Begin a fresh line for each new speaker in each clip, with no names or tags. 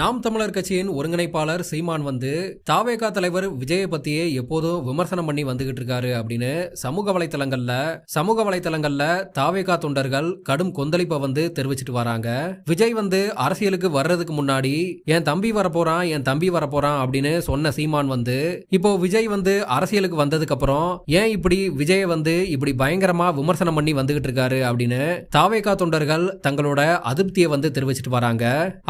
நாம் தமிழர் கட்சியின் ஒருங்கிணைப்பாளர் சீமான் வந்து தாவேகா தலைவர் விஜயை பத்தியே எப்போதும் விமர்சனம் பண்ணி வந்துகிட்டு இருக்காரு அப்படின்னு சமூக வலைத்தளங்கள்ல சமூக வலைத்தளங்கள்ல தாவேகா தொண்டர்கள் கடும் கொந்தளிப்பை வந்து தெரிவிச்சிட்டு வராங்க. விஜய் வந்து அரசியலுக்கு வர்றதுக்கு முன்னாடி என் தம்பி வரப்போறான் என் தம்பி வரப்போறான் அப்படின்னு சொன்ன சீமான் வந்து இப்போ விஜய் வந்து அரசியலுக்கு வந்ததுக்கு அப்புறம் ஏன் இப்படி விஜயை வந்து இப்படி பயங்கரமா விமர்சனம் பண்ணி வந்துகிட்டு இருக்காரு அப்படின்னு தாவேகா தொண்டர்கள் தங்களோட அதிருப்தியை வந்து தெரிவிச்சிட்டு வராங்க.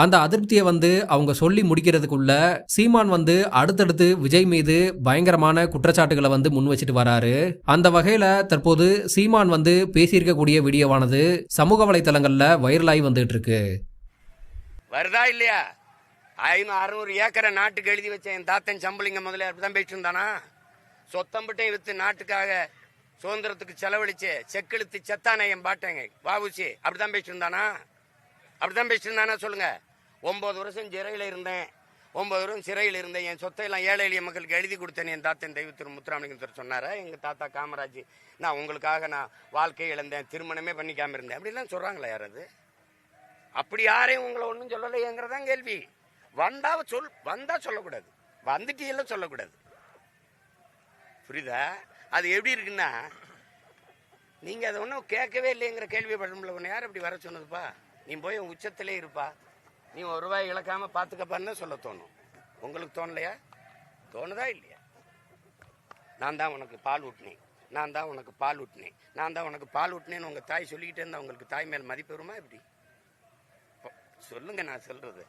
அந்த அதிருப்தியை வந்து அவங்க சொல்லி முடிக்கிறதுக்குள்ள சீமான் வந்து அடுத்தடுத்து விஜய் மீது பயங்கரமான குற்றச்சாட்டுகளை வந்து முன் வச்சுட்டு வராரு. அந்த வகையில தற்போது சீமான் வந்து பேசியிருக்கக்கூடிய வீடியோவானது சமூக வலைத்தளங்கள்ல வைரலாகி வந்துட்டு இருக்கு
வருதா இல்லையா? ஐநூறு அறுநூறு ஏக்கரை நாட்டுக்கு எழுதி வச்ச என் தாத்தன் சம்பளிங்க முதல்ல அப்படிதான் போயிட்டு இருந்தானா சொத்தம்பட்டையும் வித்து நாட்டுக்காக சுதந்திரத்துக்கு செலவழிச்சு செக்கெழுத்து செத்தானே என் பாட்டேங்க. வாவுசி அப்படிதான் பேசிட்டு இருந்தானா அப்படிதான் பேசிட்டு இருந்தானா சொல்லுங்க. ஒன்பது வருஷம் சிறையில் இருந்தேன். ஒன்பது வருஷம் சிறையில் இருந்தேன். என் சொத்தை எல்லாம் ஏழை எளிய மக்களுக்கு எழுதி கொடுத்தேன். என் தாத்தன் தெய்வ திரு முத்துராமலிங்கத்தர் சொன்னாரா. எங்கள் தாத்தா காமராஜ் நான் உங்களுக்காக நான் வாழ்க்கையை இழந்தேன். திருமணமே பண்ணிக்காமல் இருந்தேன். அப்படிலாம் சொல்றாங்களா யாராவது அப்படி யாரையும் உங்களை ஒன்றும் சொல்லலையேங்கிறதான் கேள்வி. வந்தா சொல் வந்தால் சொல்லக்கூடாது. வந்துட்டீங்கல்ல சொல்லக்கூடாது. புரியுதா? அது எப்படி இருக்குன்னா நீங்கள் அதை ஒன்றும் கேட்கவே இல்லைங்கிற கேள்வி படம்ல உன்னை யார் அப்படி வர சொன்னதுப்பா? நீ போய் உச்சத்திலே இருப்பா. நீ ஒரு ரூபாய் இழக்காம பாத்துக்கப்பான்னு சொல்ல தோணும். உங்களுக்கு தோணலையா? தோணுதா இல்லையா? நான் தான் உனக்கு பால் ஊட்டினேன். நான் தான் உனக்கு பால் ஊட்டினேன். நான் தான் உனக்கு பால் ஊட்டினேன்னு உங்க தாய் சொல்லிக்கிட்டே இருந்தா உங்களுக்கு தாய் மேல் மதிப்பு வருமா எப்படி? சொல்லுங்க நான் சொல்றது.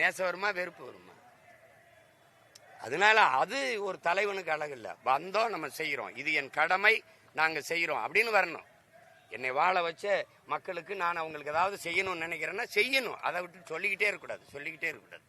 நேசம் வருமா வெறுப்பு வருமா? அதனால அது ஒரு தலைவனுக்கு அழகு இல்லை. வந்தோம் நம்ம செய்யறோம் இது என் கடமை நாங்க செய்யறோம் அப்படின்னு வரணும். என்னை வாழ வச்ச மக்களுக்கு நான் அவங்களுக்கு ஏதாவது செய்யணும்னு நினைக்கிறேன்னா செய்யணும். அதை விட்டு சொல்லிக்கிட்டே இருக்கக்கூடாது சொல்லிக்கிட்டே இருக்கக்கூடாது.